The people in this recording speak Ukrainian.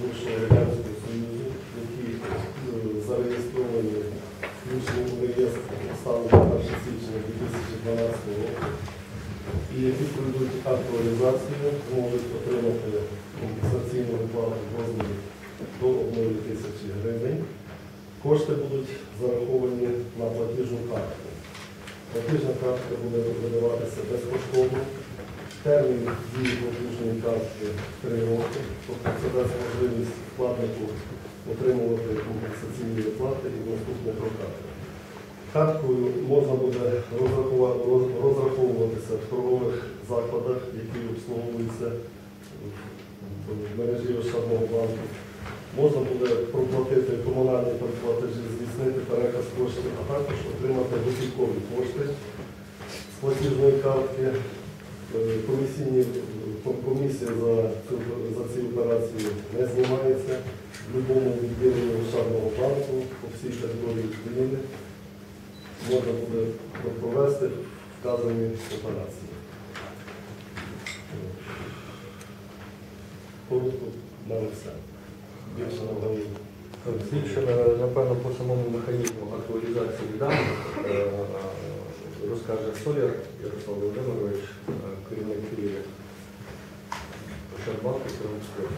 бувшого Радянського Союзу, які е, зареєстровані включені у реєстр станом на 1 січня 2012 року і які пройдуть актуалізацію, зможуть отримати компенсаційну виплату в розмірі до 1 тисячі гривень. Кошти будуть зараховані на платіжну картку. Платіжна картка буде видаватися безкоштовно. Термін дії платіжної картки 3 роки, тобто це дасть можливість вкладнику отримувати компенсаційні виплати і в наступних роках. Карткою можна буде розраховуватися в торгових закладах, які обслуговуються в- мережі Ощадного банку. Можна буде проплатити комунальні платежі, здійснити переказ коштів, а також отримати готівкові кошти з платіжної картки. Комісійні комісія за за ці операції не знімається в будь-якому відділенні Ощадного банку по всій території України можна буде провести вказані операції. Коротко мене все. Більше напевно, по самому механізму розкаже Соляр Ярослав Володимирович, керівник філії Ощадбанку Кривоцького.